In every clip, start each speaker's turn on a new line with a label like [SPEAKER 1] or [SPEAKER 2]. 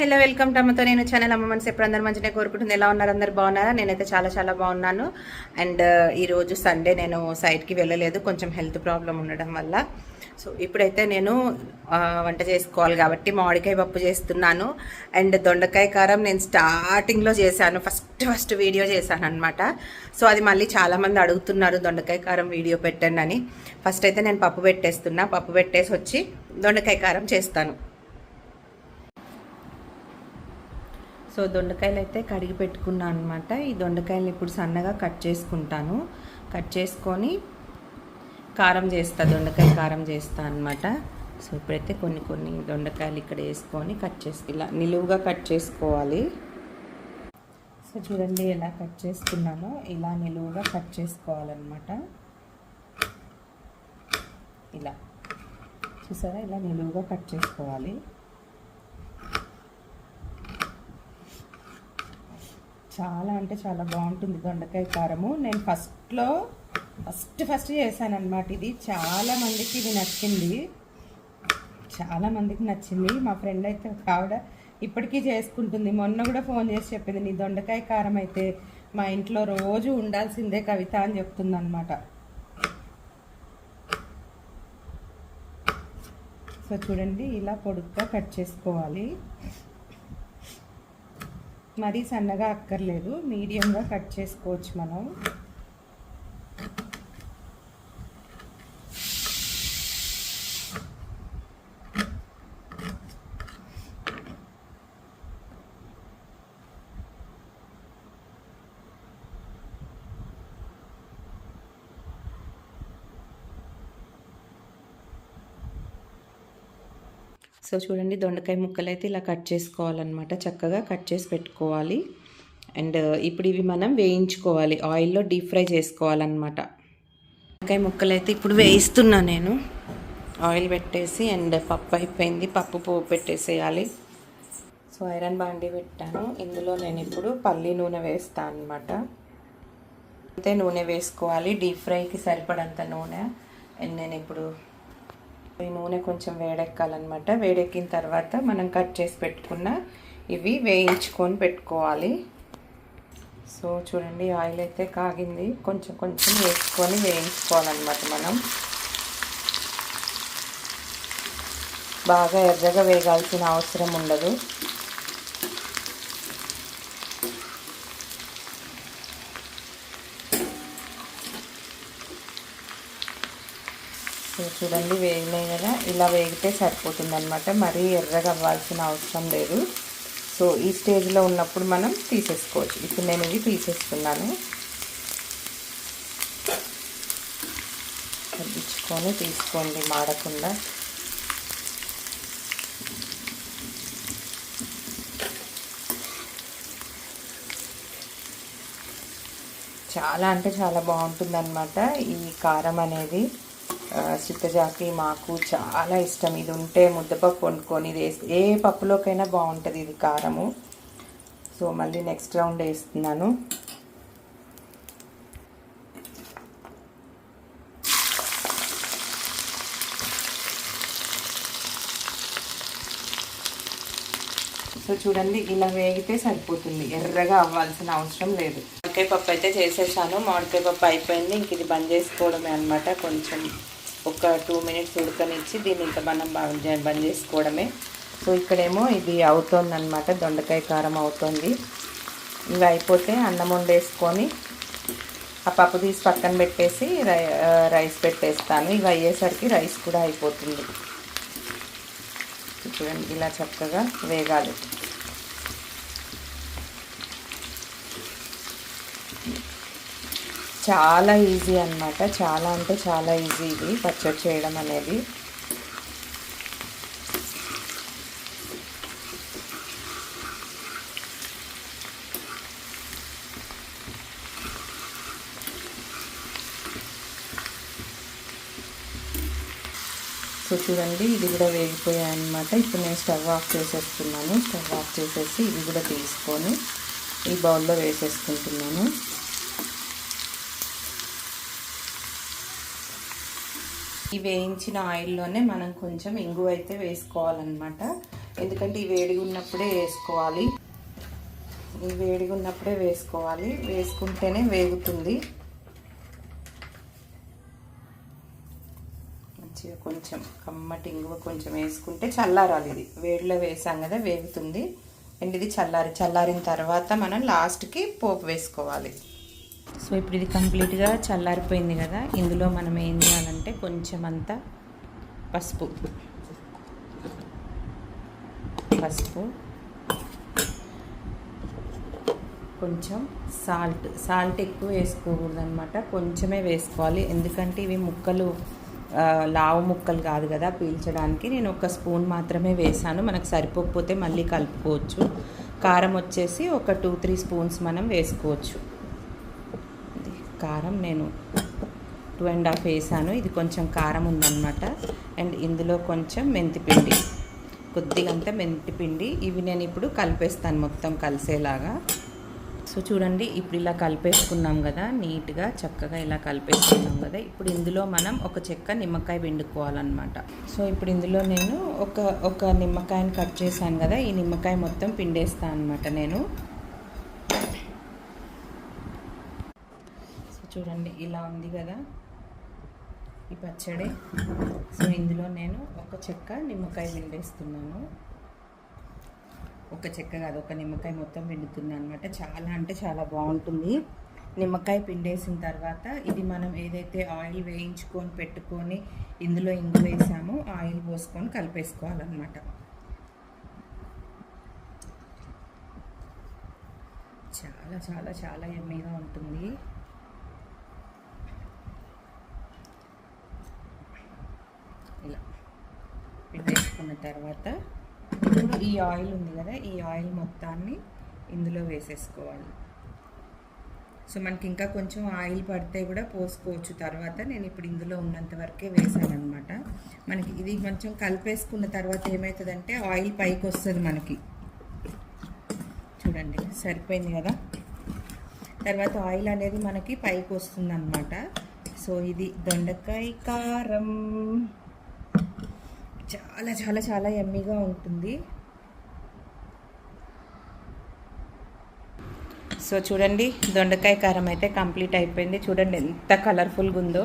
[SPEAKER 1] Hello welcome టమ్మతో అమ్మతో నేను channel. అమ్మ మనసు ఎప్పుడు మంచిగా కోరుకుంటుంది. ఎలా ఉన్నారు? అందరు బాగున్నారా? నేనైతే చాలా చాలా బాగున్నాను. అండ్ ఈరోజు సండే నేను సైడ్కి వెళ్ళలేదు. కొంచెం హెల్త్ ప్రాబ్లం ఉండడం వల్ల. సో ఇప్పుడైతే నేను వంట చేసుకోవాలి కాబట్టి మామిడికాయ పప్పు చేస్తున్నాను. అండ్ దొండకాయ కారం నేను స్టార్టింగ్లో చేశాను. ఫస్ట్ ఫస్ట్ వీడియో చేశాను అనమాట సో అది మళ్ళీ చాలామంది అడుగుతున్నారు దొండకాయ కారం వీడియో పెట్టండి అని. ఫస్ట్ అయితే నేను పప్పు పెట్టేస్తున్నా. పప్పు పెట్టేసి వచ్చి దొండకాయ కారం చేస్తాను. సో దొండకాయలు అయితే కడిగి పెట్టుకున్నాను అనమాట ఈ దొండకాయలు ఇప్పుడు సన్నగా కట్ చేసుకుంటాను. కట్ చేసుకొని కారం చేస్తా దొండకాయ కారం చేస్తా అనమాట సో ఇప్పుడైతే కొన్ని కొన్ని దొండకాయలు ఇక్కడ వేసుకొని కట్ చేసి ఇలా నిలువుగా కట్ చేసుకోవాలి. సో చూడండి ఎలా కట్ చేసుకున్నామో ఇలా నిలువుగా కట్ చేసుకోవాలన్నమాట. ఇలా. చూసారా? ఇలా నిలువుగా కట్ చేసుకోవాలి. చాలా అంటే చాలా బాగుంటుంది దొండకాయ కారము. నేను ఫస్ట్లో ఫస్ట్ ఫస్ట్ చేశాను ఇది. చాలా మందికి ఇది నచ్చింది. చాలా మందికి నచ్చింది. మా ఫ్రెండ్ అయితే ఒక ఆవిడ ఇప్పటికీ చేసుకుంటుంది. మొన్న కూడా ఫోన్ చేసి చెప్పింది నీ దొండకాయ కారం అయితే మా ఇంట్లో రోజు ఉండాల్సిందే కవిత అని చెప్తుంది అనమాట సో చూడండి ఇలా పొడుగ్గా కట్ చేసుకోవాలి. మరీ సన్నగా అక్కర్లేదు. మీడియంగా కట్ చేసుకోవచ్చు మనం. సో చూడండి దొండకాయ ముక్కలు అయితే ఇలా కట్ చేసుకోవాలన్నమాట. చక్కగా కట్ చేసి పెట్టుకోవాలి. అండ్ ఇప్పుడు ఇవి మనం వేయించుకోవాలి. ఆయిల్లో డీప్ ఫ్రై చేసుకోవాలన్నమాట. దొండకాయ ముక్కలు అయితే ఇప్పుడు వేయిస్తున్నా నేను. ఆయిల్ పెట్టేసి అండ్ పప్పు అయిపోయింది. పప్పు పువ్వు పెట్టేసేయాలి. సో ఐరన్ బాండి పెట్టాను. ఇందులో నేను ఇప్పుడు పల్లి నూనె వేస్తాను అనమాట అంతే నూనె వేసుకోవాలి. డీప్ ఫ్రైకి సరిపడంత నూనె. అండ్ నేను ఇప్పుడు ఈ నూనె కొంచెం వేడెక్కాలన్నమాట. వేడెక్కిన తర్వాత మనం కట్ చేసి పెట్టుకున్న ఇవి వేయించుకొని పెట్టుకోవాలి. సో చూడండి ఆయిల్ అయితే కాగింది. కొంచెం కొంచెం వేసుకొని వేయించుకోవాలన్నమాట మనం. బాగా ఎర్రగా వేగాల్సిన అవసరం ఉండదు. చూడండి వేగినాయి కదా. ఇలా వేగితే సరిపోతుంది అనమాట మరీ ఎర్రగా అవ్వాల్సిన అవసరం లేదు. సో ఈ స్టేజ్లో ఉన్నప్పుడు మనం తీసేసుకోవచ్చు. ఇప్పుడు నేను ఇవి తీసేస్తున్నాను. తగ్గించుకొని తీసుకోండి మాడకుండా. చాలా అంటే చాలా బాగుంటుంది అనమాట ఈ కారం అనేది. చిత్తజాకి మాకు చాలా ఇష్టం. ఇది ఉంటే ముద్దపప్పు వండుకొని ఇది వేసి ఏ పప్పులోకైనా బాగుంటుంది ఇది కారము. సో మళ్ళీ నెక్స్ట్ రౌండ్ వేస్తున్నాను. సో చూడండి ఇలా వేగితే సరిపోతుంది. ఎర్రగా అవ్వాల్సిన అవసరం లేదు. మామిడికాయ పప్పు అయితే చేసేసాను. మామిడికాయ పప్పు అయిపోయింది. ఇంక ఇది బంద్ చేసుకోవడమే అనమాట కొంచెం ఒక టూ మినిట్స్ ఉడకనిచ్చి దీన్ని ఇంత మనం బాగా బంద్ చేసుకోవడమే. సో ఇక్కడేమో ఇది అవుతుంది అనమాట దొండకాయ కారం అవుతుంది. ఇవి అయిపోతే అన్నం వండేసుకొని ఆ పప్పు తీసి పక్కన పెట్టేసి రై రైస్ పెట్టేస్తాను. ఇవి అయ్యేసరికి రైస్ కూడా అయిపోతుంది. చూడండి ఇలా చక్కగా వేగాలి. చాలా ఈజీ అనమాట చాలా అంటే చాలా ఈజీ ఇది. పచ్చడి చేయడం అనేది. సో చూడండి ఇది కూడా వేగిపోయాయి అనమాట ఇప్పుడు నేను స్టవ్ ఆఫ్ చేసేస్తున్నాను. స్టవ్ ఆఫ్ చేసేసి ఇది కూడా తీసుకొని ఈ బౌల్లో వేసేసుకుంటున్నాను. ఈ వేయించిన ఆయిల్లోనే మనం కొంచెం ఇంగువ అయితే వేసుకోవాలన్నమాట. ఎందుకంటే ఈ వేడిగా ఉన్నప్పుడే వేసుకోవాలి. ఈ వేడిగా ఉన్నప్పుడే వేసుకోవాలి. వేసుకుంటేనే వేగుతుంది. మంచిగా కొంచెం కమ్మటి ఇంగువ కొంచెం వేసుకుంటే చల్లారాలి ఇది. వేడిలో వేసాం కదా వేగుతుంది. అండ్ ఇది చల్లారి చల్లారిన తర్వాత మనం లాస్ట్కి పోపు వేసుకోవాలి. సో ఇప్పుడు ఇది కంప్లీట్గా చల్లారిపోయింది కదా ఇందులో మనం ఏం చేయాలంటే కొంచెం అంతా పసుపు. పసుపు. కొంచెం సాల్ట్ సాల్ట్ ఎక్కువ వేసుకోకూడదు అనమాట కొంచెమే వేసుకోవాలి. ఎందుకంటే ఇవి ముక్కలు లావు ముక్కలు కాదు కదా పీల్చడానికి. నేను ఒక స్పూన్ మాత్రమే వేసాను. మనకు సరిపోకపోతే మళ్ళీ కలుపుకోవచ్చు. కారం వచ్చేసి ఒక టూ త్రీ స్పూన్స్ మనం వేసుకోవచ్చు. కారం నేను టూ అండ్ హాఫ్ వేసాను. ఇది కొంచెం కారం ఉందన్నమాట. అండ్ ఇందులో కొంచెం మెంతిపిండి. కొద్దిగా అంతా మెంతిపిండి. ఇవి నేను ఇప్పుడు కలిపేస్తాను మొత్తం కలిసేలాగా. సో చూడండి ఇప్పుడు ఇలా కలిపేసుకున్నాం కదా నీట్గా చక్కగా ఇలా కలిపేసుకున్నాం కదా. ఇప్పుడు ఇందులో మనం ఒక చెక్క నిమ్మకాయ పిండుకోవాలన్నమాట. సో ఇప్పుడు ఇందులో నేను ఒక ఒక నిమ్మకాయని కట్ చేశాను కదా. ఈ నిమ్మకాయ మొత్తం పిండేస్తాను అనమాట నేను. చూడండి ఇలా ఉంది కదా. ఈ పచ్చడి. సో ఇందులో నేను ఒక చెక్క నిమ్మకాయ పిండేస్తున్నాను. ఒక చెక్క కాదు ఒక నిమ్మకాయ మొత్తం పిండుతున్నాను అనమాట చాలా అంటే చాలా బాగుంటుంది. నిమ్మకాయ పిండేసిన తర్వాత ఇది మనం ఏదైతే ఆయిల్ వేయించుకొని పెట్టుకొని ఇందులో ఇంగు వేసామో ఆయిల్ పోసుకొని కలిపేసుకోవాలన్నమాట. చాలా చాలా చాలా ఎమ్మీగా ఉంటుంది ఇలా వేసుకున్న తర్వాత ఇప్పుడు ఈ ఆయిల్ ఉంది కదా ఈ ఆయిల్ మొత్తాన్ని ఇందులో వేసేసుకోవాలి. సో మనకి ఇంకా కొంచెం ఆయిల్ పడితే కూడా పోసుకోవచ్చు. తర్వాత నేను ఇప్పుడు ఇందులో ఉన్నంత వరకే వేసాను అనమాట మనకి ఇది కొంచెం కలిపేసుకున్న తర్వాత ఏమవుతుందంటే ఆయిల్ పైకి వస్తుంది మనకి. చూడండి సరిపోయింది కదా? తర్వాత ఆయిల్ అనేది మనకి పైకి వస్తుంది అనమాట సో ఇది దొండకాయ కారం. చాలా చాలా చాలా ఎమ్మీగా ఉంటుంది. సో చూడండి దొండకాయ కారం అయితే కంప్లీట్ అయిపోయింది. చూడండి ఎంత కలర్ఫుల్గా ఉందో.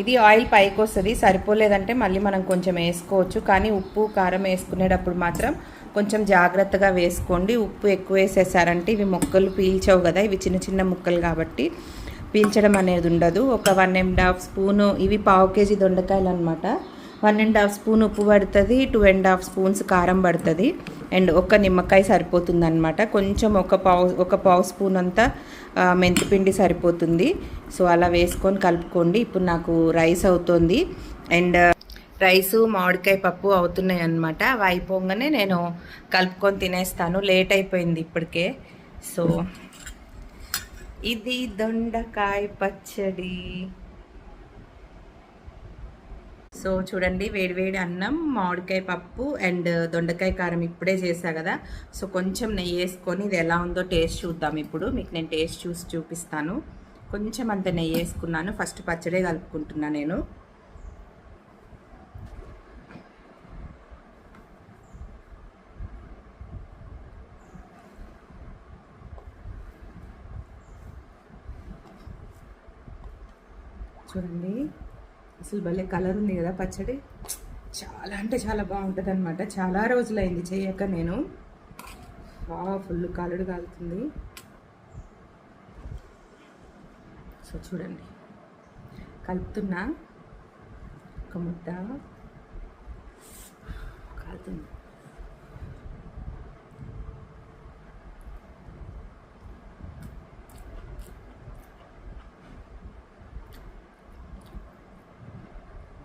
[SPEAKER 1] ఇది ఆయిల్ పైకి వస్తుంది సరిపోలేదంటే మళ్ళీ మనం కొంచెం వేసుకోవచ్చు. కానీ ఉప్పు కారం వేసుకునేటప్పుడు మాత్రం కొంచెం జాగ్రత్తగా వేసుకోండి. ఉప్పు ఎక్కువ వేసేసారంటే ఇవి మొక్కలు పీల్చవు కదా ఇవి చిన్న చిన్న ముక్కలు కాబట్టి పీల్చడం అనేది ఉండదు. ఒక వన్ అండ్ హాఫ్ స్పూను ఇవి పావు కేజీ దొండకాయలు అనమాట వన్ అండ్ హాఫ్ స్పూన్ ఉప్పు పడుతుంది టూ అండ్ హాఫ్ స్పూన్స్ కారం పడుతుంది. అండ్ ఒక నిమ్మకాయ సరిపోతుంది అనమాట కొంచెం ఒక పావు ఒక పావు స్పూన్ అంతా మెంతిపిండి సరిపోతుంది. సో అలా వేసుకొని కలుపుకోండి. ఇప్పుడు నాకు రైస్ అవుతుంది. అండ్ రైసు మామిడికాయ పప్పు అవుతున్నాయి అనమాట అవి అయిపోగానే నేను కలుపుకొని తినేస్తాను. లేట్ అయిపోయింది ఇప్పటికే. సో ఇది దొండకాయ పచ్చడి. సో చూడండి వేడివేడి అన్నం మామిడికాయ పప్పు అండ్ దొండకాయ కారం ఇప్పుడే చేసా కదా. సో కొంచెం నెయ్యి వేసుకొని ఇది ఎలా ఉందో టేస్ట్ చూద్దాం ఇప్పుడు. మీకు నేను టేస్ట్ చూసి చూపిస్తాను. కొంచెం అంత నెయ్యి వేసుకున్నాను. ఫస్ట్ పచ్చడే కలుపుకుంటున్నా నేను. చూడండి. అసలు భలే కలర్ ఉంది కదా పచ్చడి. చాలా అంటే చాలా బాగుంటుంది అనమాట చాలా రోజులైంది చేయక నేను. బాగా ఫుల్ కాలుడు కాలుతుంది. సో చూడండి. కలుపుతున్నా. ఒక ముద్ద. కాలుతుంది.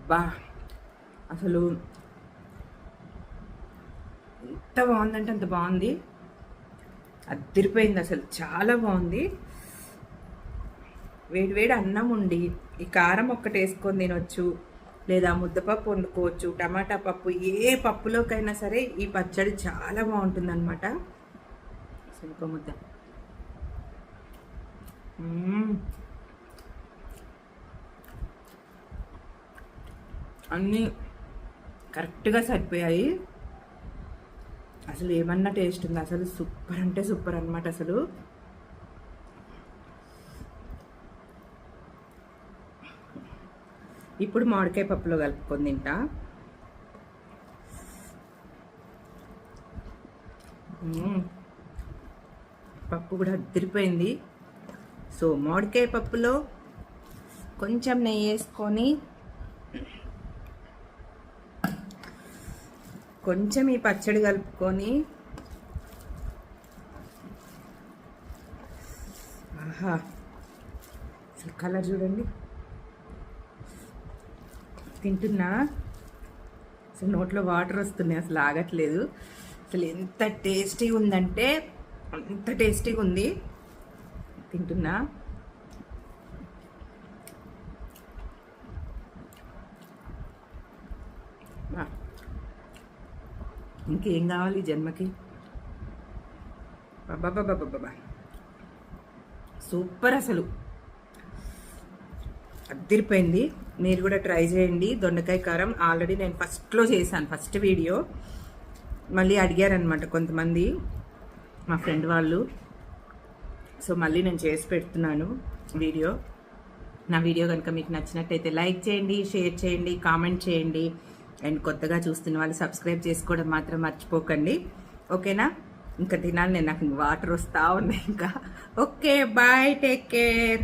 [SPEAKER 1] బా అసలు ఎంత బాగుందంటే అంత బాగుంది. అదిరిపోయింది అసలు చాలా బాగుంది. వేడి వేడి అన్నం ఉండి ఈ కారం ఒక్కటి వేసుకొని తినొచ్చు లేదా ముద్దపప్పు వండుకోవచ్చు టమాటా పప్పు ఏ పప్పులోకైనా సరే ఈ పచ్చడి చాలా బాగుంటుంది అనమాట ఇంకో ముద్ద. అన్నీ కరెక్ట్గా సరిపోయాయి. అసలు ఏమన్నా టేస్ట్ ఉంది? అసలు సూపర్ అంటే సూపర్ అనమాట అసలు. ఇప్పుడు మామిడికాయ పప్పులో కలుపుకొని తింటా. పప్పు కూడా అద్దరిపోయింది. సో మామిడికాయ పప్పులో కొంచెం నెయ్యి వేసుకొని కొంచెం ఈ పచ్చడి కలుపుకొని ఆహా. అసలు కలర్ చూడండి. తింటున్నా? అసలు నోట్లో వాటర్ వస్తున్నాయి అసలు ఆగట్లేదు. అసలు ఎంత టేస్టీగా ఉందంటే అంత టేస్టీగా ఉంది. తింటున్నా? బా. ఇంకేం కావాలి జన్మకి? బాబా సూపర్ అసలు. అద్దరిపోయింది. మీరు కూడా ట్రై చేయండి. దొండకాయ కారం ఆల్రెడీ నేను ఫస్ట్లో చేశాను ఫస్ట్ వీడియో. మళ్ళీ అడిగారనమాట కొంతమంది మా ఫ్రెండ్ వాళ్ళు. సో మళ్ళీ నేను చేసి పెడుతున్నాను వీడియో. నా వీడియో కనుక మీకు నచ్చినట్టయితే లైక్ చేయండి షేర్ చేయండి కామెంట్ చేయండి. అండ్ కొత్తగా చూస్తున్న వాళ్ళు సబ్స్క్రైబ్ చేసుకోవడం మాత్రం మర్చిపోకండి. ఓకేనా? ఇంకా తినాలి నేను నాకు వాటర్ వస్తూ ఉన్నాయి ఇంకా. Okay bye take care.